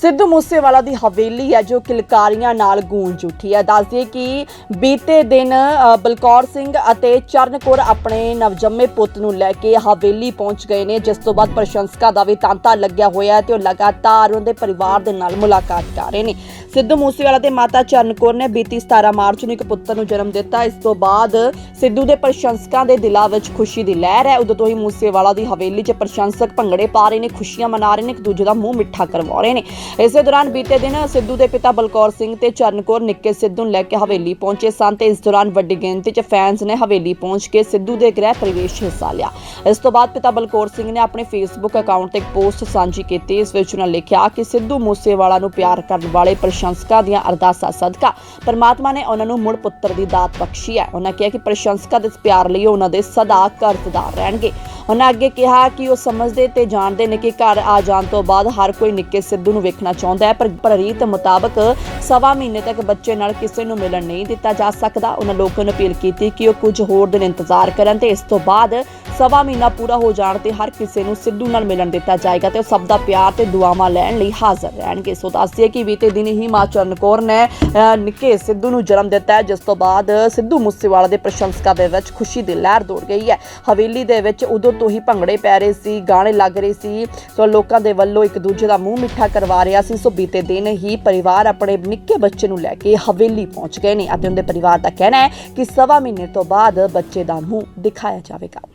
ਸਿੱਧੂ ਮੂਸੇਵਾਲਾ ਦੀ ਹਵੇਲੀ ਹੈ ਜੋ ਕਿਲਕਾਰੀਆਂ ਨਾਲ ਗੂੰਜ ਉੱਠੀ ਹੈ। ਦੱਸਦੇ ਕਿ ਬੀਤੇ ਦਿਨ ਬਲਕੌਰ ਸਿੰਘ ਅਤੇ ਚਰਨਕੌਰ ਆਪਣੇ ਨਵਜੰਮੇ ਪੁੱਤ ਨੂੰ ਲੈ ਕੇ ਹਵੇਲੀ ਪਹੁੰਚ ਗਏ ਨੇ, ਜਿਸ ਤੋਂ ਬਾਅਦ ਪ੍ਰਸ਼ੰਸਕਾਂ ਦਾ ਵੀ ਤਾਂਤਾ ਲੱਗਿਆ ਹੋਇਆ ਹੈ ਤੇ ਉਹ ਲਗਾਤਾਰ ਉਹਦੇ ਪਰਿਵਾਰ ਦੇ ਨਾਲ ਮੁਲਾਕਾਤ ਕਰ ਰਹੇ ਨੇ। ਸਿੱਧੂ ਮੂਸੇਵਾਲਾ ਦੇ ਮਾਤਾ ਚਰਨਕੌਰ ਨੇ ਬੀਤੀ 17 ਮਾਰਚ ਨੂੰ ਇੱਕ ਪੁੱਤਰ ਨੂੰ ਜਨਮ ਦਿੱਤਾ। ਇਸ ਤੋਂ ਬਾਅਦ ਸਿੱਧੂ ਦੇ ਪ੍ਰਸ਼ੰਸਕਾਂ ਦੇ ਦਿਲਾਂ ਵਿੱਚ ਖੁਸ਼ੀ ਦੀ ਲਹਿਰ ਹੈ। ਉਦੋਂ ਤੋਂ ਹੀ ਮੂਸੇਵਾਲਾ ਦੀ ਹਵੇਲੀ 'ਚ ਪ੍ਰਸ਼ੰਸਕ ਭੰਗੜੇ ਪਾ ਰਹੇ ਨੇ, ਖੁਸ਼ੀਆਂ ਮਨਾ ਰਹੇ ਨੇ, ਇੱਕ ਦੂਜੇ ਦਾ ਮੂੰਹ ਮਿੱਠਾ ਕਰਵਾ ਰਹੇ ਨੇ। ਇਸੇ ਦੌਰਾਨ ਬੀਤੇ ਦਿਨ ਸਿੱਧੂ ਦੇ ਪਿਤਾ ਬਲਕੌਰ ਸਿੰਘ ਤੇ ਚਰਨਕੌਰ ਨਿੱਕੇ ਸਿੱਧੂ ਨੂੰ ਲੈ ਕੇ ਹਵੇਲੀ ਪਹੁੰਚੇ ਸਨ ਤੇ ਇਸ ਦੌਰਾਨ ਵੱਡੀ ਗਿਣਤੀ 'ਚ ਫੈਨਸ ਨੇ ਹਵੇਲੀ ਪਹੁੰਚ ਕੇ ਸਿੱਧੂ ਦੇ ਗ੍ਰਹਿ ਪ੍ਰਵੇਸ਼ 'ਚ ਹਿੱਸਾ ਲਿਆ। ਇਸ ਤੋਂ ਬਾਅਦ ਪਿਤਾ ਬਲਕੌਰ ਸਿੰਘ ਨੇ ਆਪਣੇ ਫੇਸਬੁੱਕ ਅਕਾਊਂਟ ਤੇ ਇੱਕ ਪੋਸਟ ਸਾਂਝੀ ਕੀਤੀ, ਇਸ ਵਿੱਚ ਉਹਨਾਂ ਲਿਖਿਆ ਕਿ ਸਿੱਧੂ ਮੂਸੇਵਾਲਾ ਨੂੰ ਪਿਆਰ ਕਰਨ ਵਾਲੇ ਪ੍ਰਸ਼ੰਸਕਾਂ ਦੀਆਂ ਅਰਦਾਸਾਂ ਸਦਕਾ ਪਰਮਾਤਮਾ ਨੇ ਉਹਨਾਂ ਨੂੰ ਮੁੜ ਪੁੱਤਰ ਦੀ ਦਾਤ ਬਖਸ਼ੀ ਹੈ। ਉਹਨਾਂ ਕਿਹਾ ਕਿ ਪ੍ਰਸ਼ੰਸਕਾਂ ਦੇ ਪਿਆਰ ਲਈ ਉਹਨਾਂ ਦੇ ਸਦਾ ਕਰਜ਼ਦਾਰ ਰਹਿਣਗੇ। ਉਹਨਾਂ ਅੱਗੇ ਕਿਹਾ ਕਿ ਉਹ ਸਮਝਦੇ ਤੇ ਜਾਣਦੇ ਨੇ ਕਿ ਘਰ ਆ ਜਾਣ ਤੋਂ ਬਾਅਦ ਹਰ ਕੋਈ ਨਿੱਕੇ ਸਿੱਧੂ ਨੂੰ ਵੇਖਣਾ ਚਾਹੁੰਦਾ ਹੈ, ਪਰ ਪ੍ਰੀਤ ਮੁਤਾਬਕ ਸਵਾ ਮਹੀਨੇ ਤੱਕ ਬੱਚੇ ਨਾਲ ਕਿਸੇ ਨੂੰ ਮਿਲਣ ਨਹੀਂ ਦਿੱਤਾ ਜਾ ਸਕਦਾ। ਉਹਨਾਂ ਲੋਕਾਂ ਨੂੰ ਅਪੀਲ ਕੀਤੀ ਕਿ ਉਹ ਕੁਝ ਹੋਰ ਦਿਨ ਇੰਤਜ਼ਾਰ ਕਰਨ ਤੇ ਇਸ ਤੋਂ ਬਾਅਦ ਸਵਾ ਮਹੀਨਾ ਪੂਰਾ ਹੋ ਜਾਣ ਤੇ ਹਰ ਕਿਸੇ ਨੂੰ ਸਿੱਧੂ ਨਾਲ ਮਿਲਣ ਦਿੱਤਾ ਜਾਏਗਾ ਤੇ ਉਹ ਸਭ ਦਾ ਪਿਆਰ ਤੇ ਦੁਆਵਾਂ ਲੈਣ ਲਈ ਹਾਜ਼ਰ ਰਹਿਣਗੇ। ਸੋ ਦੱਸਿਏ ਕਿ ਬੀਤੇ ਦਿਨ ਹੀ ਮਾਂ ਚਰਨ ਕੌਰ ਨੇ ਨਿੱਕੇ ਸਿੱਧੂ ਨੂੰ ਜਨਮ ਦਿੱਤਾ ਜਿਸ ਤੋਂ ਬਾਅਦ ਸਿੱਧੂ ਮੂਸੇਵਾਲਾ ਦੇ ਪ੍ਰਸ਼ੰਸਕਾਂ ਦੇ ਵਿੱਚ ਖੁਸ਼ੀ ਦੀ ਲਹਿਰ ਦੌੜ ਗਈ ਹੈ। ਹਵੇਲੀ ਦੇ ਵਿੱਚ ਉਦੋਂ ਤੋਂ ਹੀ ਭੰਗੜੇ ਪੈ ਰਹੇ ਸੀ, ਗਾਣੇ ਲੱਗ ਰਹੇ ਸੀ, ਸੋ ਲੋਕਾਂ ਦੇ ਵੱਲੋਂ ਇੱਕ ਦੂਜੇ ਦਾ ਮੂੰਹ ਮਿੱਠਾ ਕਰਵਾ ਰਿਹਾ ਸੀ। ਸੋ ਬੀਤੇ ਦਿਨ ਹੀ ਪਰਿਵਾਰ ਆਪਣੇ ਨਿੱਕੇ ਬੱਚੇ ਨੂੰ ਲੈ ਕੇ ਹਵੇਲੀ ਪਹੁੰਚ ਗਏ ਨੇ ਅਤੇ ਉਹਦੇ ਪਰਿਵਾਰ ਦਾ ਕਹਿਣਾ ਹੈ ਕਿ ਸਵਾ ਮਹੀਨੇ ਤੋਂ ਬਾਅਦ ਬੱਚੇ ਦਾ ਮੂੰਹ ਦਿਖਾਇਆ ਜਾਵੇਗਾ।